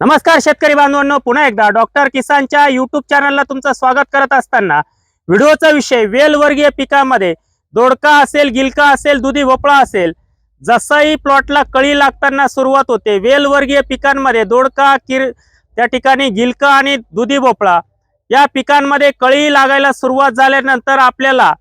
नमस्कार शेतकरी बांधवांनो पुन्हा एकदा डॉक्टर किसानच्या युट्यूब चॅनलला तुमचं स्वागत करत असताना व्हिडिओचा विषय वेलवर्गीय पिकामध्ये. दोडका असेल गिलका असेल दुधी भोपळा असेल जसंही प्लॉटला कळी लागताना सुरुवात होते वेलवर्गीय पिकांमध्ये दोडका किर त्या ठिकाणी गिलका आणि दुधी भोपळा या पिकांमध्ये कळी लागायला सुरुवात झाल्यानंतर आपल्याला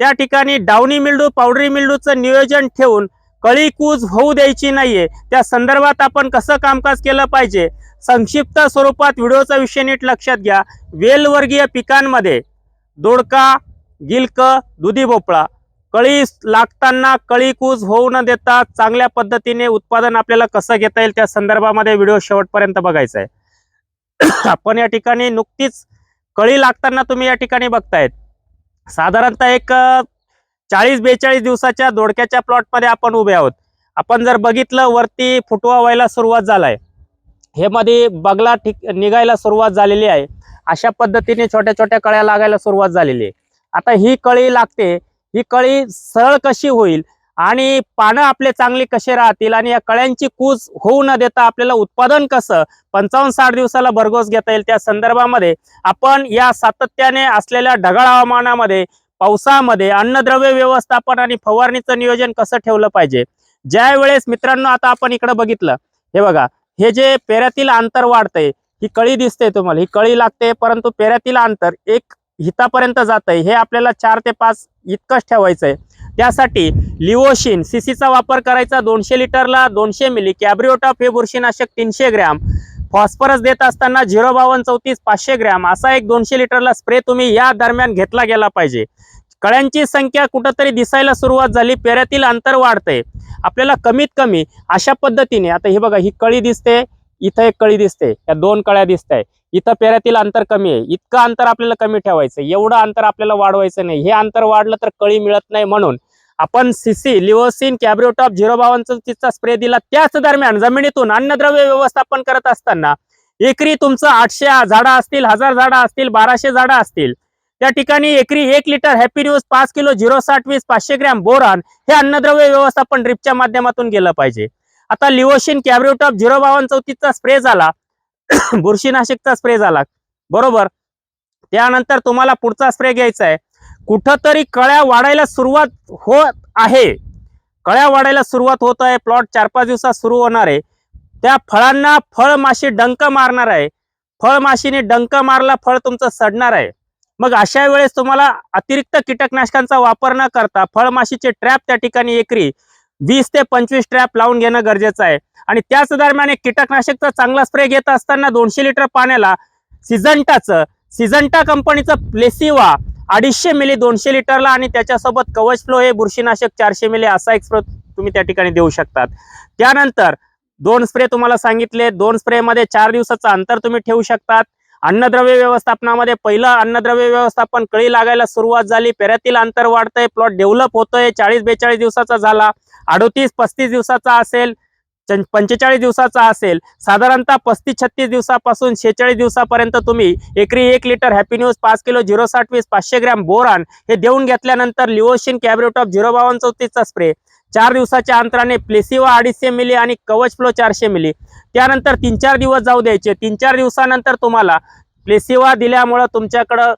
त्या ठिकाणी डावणी मिल्डू पावडरी मिल्डूचं नियोजन ठेवून कळी कूज होऊ द्यायची नाहीये. त्या संदर्भात आपण कसं कामकाज केलं पाहिजे? संक्षिप्त स्वरूपात व्हिडिओचा विषय नीट लक्षात घ्या. वेलवर्गीय पिकांमध्ये दोडका गिलक दुधी भोपळा. कळी लागताना कळी कूज होऊ न देता चांगल्या पद्धतीने उत्पादन आपल्याला कसं घेता येईल त्या संदर्भामध्ये व्हिडिओ शेवटपर्यंत बघायचा आहे. आपण या ठिकाणी नुकतीच कळी लागताना तुम्ही या ठिकाणी बघतायत. साधारणतः एक चाळीस बेचाळीस दिवसाच्या दोडक्याच्या प्लॉटमध्ये आपण उभे आहोत. आपण जर बघितलं वरती फुटवा व्हायला सुरुवात झालाय. हे मध्ये बगला ठिक निघायला सुरुवात झालेली आहे. अशा पद्धतीने छोट्या छोट्या कळ्या लागायला सुरुवात झालेली आहे. आता ही कळी लागते. ही कळी सरळ कशी होईल आणि पानं आपले चांगले कसे राहतील आणि या कळ्यांची कूज होऊ न देता आपल्याला उत्पादन कसं? पंचावन्न साठ दिवसाला भरघोस घेता येईल त्या संदर्भामध्ये आपण या सातत्याने असलेल्या ढगाळ हवामानामध्ये पावसामध्ये अन्नद्रव्य व्यवस्थापन आणि फवारणीचं नियोजन कसं ठेवलं पाहिजे? ज्या वेळेस मित्रांनो आता आपण इकडे बघितलं हे बघा हे जे पेऱ्यातील अंतर वाढतंय ही कळी दिसते तुम्हाला ही कळी लागते परंतु पेऱ्यातील अंतर एक हितापर्यंत जात आहे हे आपल्याला चार ते पाच इतकंच ठेवायचंय. त्यासाठी लिओशिन सीसीचा वापर करायचा दोनशे लिटरला दोनशे मिली कॅब्रिओटॉप हे बुरशीनाशक तीनशे ग्रॅम फॉस्फरस देत असताना झिरो बावन्न चौतीस पाचशे ग्रॅम असा एक दोनशे लिटरला स्प्रे तुम्ही या दरम्यान घेतला गेला पाहिजे. कळ्यांची संख्या कुठंतरी दिसायला सुरुवात झाली पेऱ्यातील अंतर वाढतंय. आपल्याला कमीत कमी अशा पद्धतीने आता हे बघा ही कळी दिसते इथं एक कळी दिसते या दोन कळ्या दिसत आहे इथं पेऱ्यातील अंतर कमी आहे इतकं अंतर आपल्याला कमी ठेवायचं एवढं अंतर आपल्याला वाढवायचं नाही. हे अंतर वाढलं तर कळी मिळत नाही म्हणून आपण सीसी लिओसिन कॅब्रिओटॉप झिरो बावनचा तिचा स्प्रे दिला. त्याच दरम्यान जमिनीतून अन्नद्रव्य व्यवस्थापन करत असताना एकरी तुमचं आठशे झाडं असतील हजार झाडं असतील बाराशे झाडं असतील त्या ठिकाणी एकरी एक लिटर हॅपी न्यूज पाच किलो झिरो साठ वीस पाचशे ग्रॅम बोरान हे अन्नद्रव्य व्यवस्थापन ड्रिपच्या माध्यमातून गेलं पाहिजे. आता लिओशिन कॅब्रिओटॉप झिरो बावन चौतीसचा स्प्रे झाला. बुरशीनाशिकचा स्प्रे झाला. बरोबर? त्यानंतर तुम्हाला पुढचा स्प्रे घ्यायचा आहे. कुठंतरी कळ्या वाढायला सुरुवात होत आहे. कळ्या वाढायला सुरुवात होत आहे. प्लॉट चार पाच दिवसात सुरू होणार आहे. त्या फळांना फळमाशी डंक मारणार आहे. फळमाशीने डंक मारला फळ तुमचं सडणार आहे. मग अशा वेळेस तुम्हाला अतिरिक्त कीटकनाशकांचा वापर न करता फळमाशीचे ट्रॅप त्या ठिकाणी एकरी वीस ते पंचवीस ट्रॅप लावून घेणं गरजेचं आहे. आणि त्याच दरम्यान एक कीटकनाशकचा चांगला स्प्रे घेत असताना दोनशे लिटर पाण्याला सिझंटाचं सिझंटा कंपनीचं प्लेसिवा अडीचशे मिली दोनशे लिटरला आणि त्याच्यासोबत कवच फ्लो हे बुरशीनाशक चारशे मिली असा एक स्प्रे तुम्ही त्या ठिकाणी देऊ शकतात. त्यानंतर दोन स्प्रे तुम्हाला सांगितले. दोन स्प्रेमध्ये चार दिवसाचं अंतर तुम्ही ठेवू शकतात. अन्नद्रव्य व्यवस्थापनामध्ये पहिलं अन्नद्रव्य व्यवस्थापन कळी लागायला सुरुवात झाली. पेऱ्यातील अंतर वाढतंय प्लॉट डेव्हलप होतोय. चाळीस बेचाळीस दिवसाचा झाला. अडोतीस पस्तीस दिवसाचा असेल पंचेचाळीस दिवसाचा असेल. साधारणतः पस्तीस छत्तीस दिवसापासून शेहेचाळीस दिवसापर्यंत तुम्ही एकरी एक लिटर हॅपी न्यूज पाच किलो झिरो साठ वीस पाचशे ग्रॅम बोरान हे देऊन घेतल्यानंतर लिओशिन कॅब्रिओटॉप झिरो बावन्न चौतीसचा स्प्रे चार दिवसाच्या अंतराने प्लेसिवा अडीचशे मिली आणि कवच फ्लो चारशे मिली. त्यानंतर तीन चार दिवस जाऊ द्यायचे. तीन चार दिवसानंतर तुम्हाला प्लेसिवा दिल्यामुळं तुमच्याकडं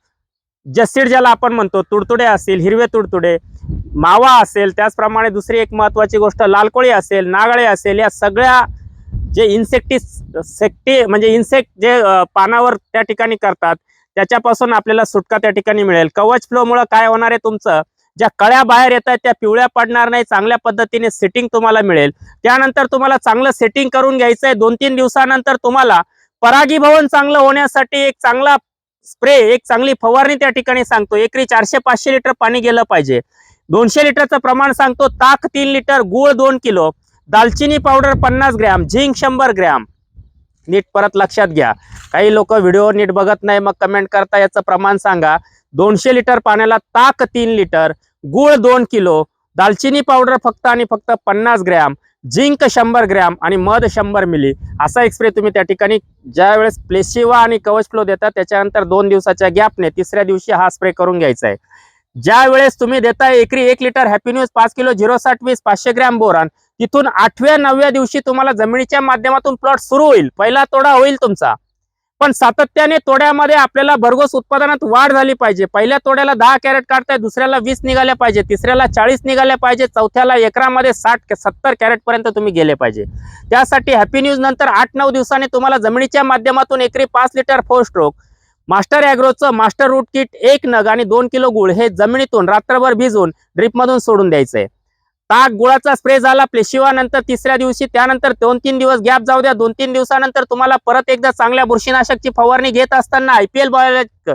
जस्सीड ज्याला आपण म्हणतो तुडतुडे असतील हिरवे तुडतुडे मावा असेल त्याचप्रमाणे दुसरी एक महत्वाची गोष्ट लालकोळी असेल नागळे असेल या सगळ्या जे इन्सेक्टी सेक्टी म्हणजे इन्सेक्ट जे पानावर त्या ठिकाणी करतात त्याच्यापासून आपल्याला सुटका त्या ठिकाणी मिळेल. कवच फ्लोमुळं काय होणार आहे तुमचं? ज्या कळ्या बाहेर येत आहेत त्या पिवळ्या पडणार नाही चांगल्या पद्धतीने सेटिंग तुम्हाला मिळेल. त्यानंतर तुम्हाला चांगलं सेटिंग करून घ्यायचं आहे दोन तीन दिवसानंतर तुम्हाला परागीभवन चांगलं होण्यासाठी एक चांगला स्प्रे एक चांगली फवारणी त्या ठिकाणी सांगतो. एकरी चारशे पाचशे लिटर पाणी गेलं पाहिजे. दोनशे लिटरचं प्रमाण सांगतो. ताक तीन लिटर गुळ दोन किलो. दालचिनी पावडर पन्नास ग्रॅम झिंक शंभर ग्रॅम. नीट परत लक्षात घ्या. काही लोक व्हिडिओ नीट बघत नाही मग कमेंट करता याचं प्रमाण सांगा. दोनशे लिटर पाण्याला ताक तीन लिटर गुळ दोन किलो दालचिनी पावडर फक्त आणि फक्त पन्नास ग्रॅम जिंक शंभर ग्रॅम आणि मध शंभर मिली. असा एक स्प्रे तुम्ही त्या ठिकाणी ज्यावेळेस प्लेसिवा आणि कवच फ्लो देता त्याच्यानंतर दोन दिवसाच्या गॅपने तिसऱ्या दिवशी हा स्प्रे करून घ्यायचा आहे. ज्या वेळेस तुम्ही देताय एकरी एक लिटर हॅपी न्यूज पाच किलो झिरो साठ वीस पाचशे ग्रॅम बोरान तिथून आठव्या नवव्या दिवशी तुम्हाला जमिनीच्या माध्यमातून प्लॉट सुरू होईल. पहिला तोडा होईल तुमचा. पण सातत्याने तोड्यामध्ये आपल्याला भरघोस उत्पादनात वाढ झाली पाहिजे. पहिल्या तोड्याला दहा कॅरेट काढताय दुसऱ्याला वीस निघाल्या पाहिजे तिसऱ्याला चाळीस निघाल्या पाहिजे चौथ्याला एकरामध्ये साठ सत्तर कॅरेटपर्यंत तुम्ही गेले पाहिजे. त्यासाठी हॅपी न्यूज नंतर आठ नऊ दिवसांनी तुम्हाला जमिनीच्या माध्यमातून एकरी पाच लिटर फोर स्ट्रोक मास्टर ॲग्रोचं मास्टर रूट किट एक नग आणि दोन किलो गुळ हे जमिनीतून रात्रभर भिजवून ड्रिपमधून सोडून द्यायचंय. ताक गुळाचा स्प्रे झाला प्लेशिवानंतर तिसऱ्या दिवशी त्यानंतर दोन तीन दिवस गॅप जाऊ द्या दोन तीन दिवसानंतर तुम्हाला परत एकदा चांगल्या बुरशीनाशकची फवारणी घेत असताना आयपीएल बायोलॉजिक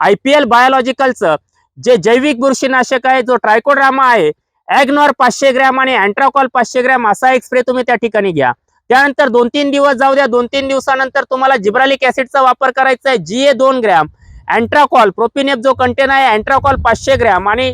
आयपीएल बायोलॉजिकलचं जे जैविक बुरशीनाशक आहे जो ट्रायकोड्रामा आहे ॲग्नॉर पाचशे ग्रॅम आणि अँट्राकॉल पाचशे ग्रॅम असा एक स्प्रे तुम्ही त्या ठिकाणी घ्या. त्यानंतर दोन तीन दिवस जाऊ द्या दोन तीन दिवसानंतर तुम्हाला जिब्रालिक ऍसिडचा वापर करायचा आहे जी ए दोन ग्रॅम अँट्राकॉल प्रोपिनेप जो कंटेन आहे अँट्राकॉल पाचशे ग्रॅम आणि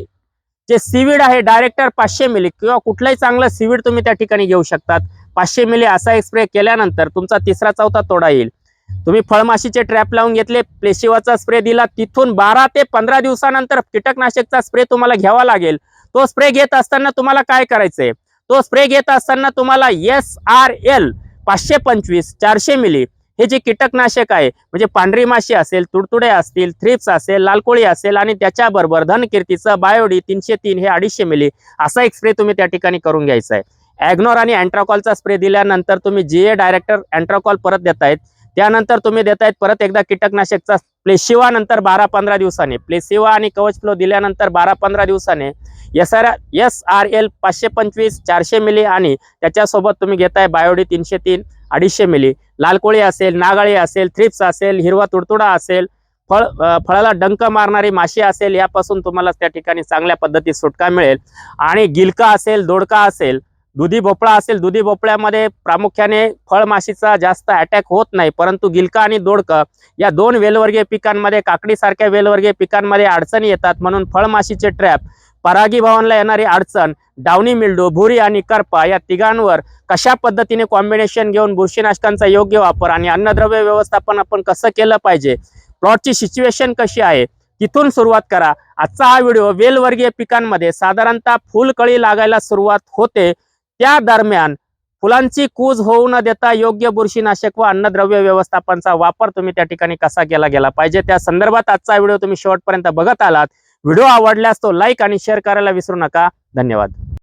जे सीविड आहे डायरेक्टर पाचशे मिली किंवा कुठलंही चांगलं सीविड तुम्ही त्या ठिकाणी घेऊ शकतात. पाचशे मिली असा एक स्प्रे केल्यानंतर तुमचा तिसरा चौथा तोडा येईल. तुम्ही फळमाशीचे ट्रॅप लावून घेतले प्लेशिवाचा स्प्रे दिला तिथून बारा ते पंधरा दिवसानंतर कीटकनाशकचा स्प्रे तुम्हाला घ्यावा लागेल. तो स्प्रे घेत असताना तुम्हाला काय करायचंय? तो स्प्रे घेत असताना तुम्हाला एस आर एल पाचशे पंचवीस चारशे मिली हे जे कीटकनाशक आहे म्हणजे पांढरी माशी असेल तुडतुडे असतील थ्रिप्स असेल लालकोळी असेल आणि त्याच्याबरोबर धनकीर्तीचं बायोडी तीनशे तीन हे अडीचशे मिली असा एक स्प्रे तुम्ही त्या ठिकाणी करून घ्यायचा आहे. ॲग्नॉर आणि अँट्राकॉलचा स्प्रे दिल्यानंतर तुम्ही जी ए डायरेक्टर अँट्राकॉल परत देतायत त्यानंतर तुम्ही देतायत परत एकदा कीटकनाशकचा प्लेशिवा नंतर बारा पंधरा दिवसाने प्लेसिवा आणि कवच फ्लो दिल्यानंतर बारा पंधरा दिवसाने. S R S R L पाचशे पंचवीस चारशे मिली आणि त्याच्यासोबत तुम्ही घेताय बायोडी तीनशे तीन. अडीचशे मिली. लालकोळी असेल नागाळी असेल थ्रिप्स असेल हिरवा तुडतुडा असेल फळ फळाला डंक मारणारी माशी असेल यापासून तुम्हाला त्या ठिकाणी चांगल्या पद्धतीत सुटका मिळेल. आणि गिलका असेल दोडका असेल दुधी भोपळा असेल दुधी भोपळ्यामध्ये प्रामुख्याने फळमाशीचा जास्त अटॅक होत नाही परंतु गिलका आणि दोडका या दोन वेलवर्गीय पिकांमध्ये काकडीसारख्या वेलवर्गीय पिकांमध्ये अडचणी येतात. म्हणून फळमाशीचे ट्रॅप परागीभवनला येणारी अडचण डावणी मिल्डो भुरी आणि करपा या तिघांवर कशा पद्धतीने कॉम्बिनेशन घेऊन बुरशीनाशकांचा योग्य वापर आणि अन्नद्रव्य व्यवस्थापन आपण कसं केलं पाहिजे? प्लॉटची सिच्युएशन कशी आहे? तिथून सुरुवात करा. आजचा हा व्हिडिओ वेलवर्गीय पिकांमध्ये साधारणतः फुलकळी लागायला सुरुवात होते. त्या दरम्यान फुलांची कूज होऊ न देता योग्य बुरशीनाशक व अन्नद्रव्य व्यवस्थापनचा वापर तुम्ही त्या ठिकाणी कसा केला गेला पाहिजे? त्या संदर्भात आजचा व्हिडिओ तुम्ही शेवटपर्यंत बघत आलात. व्हिडिओ आवडल्यास तो लाईक आणि शेअर करायला विसरू नका. धन्यवाद.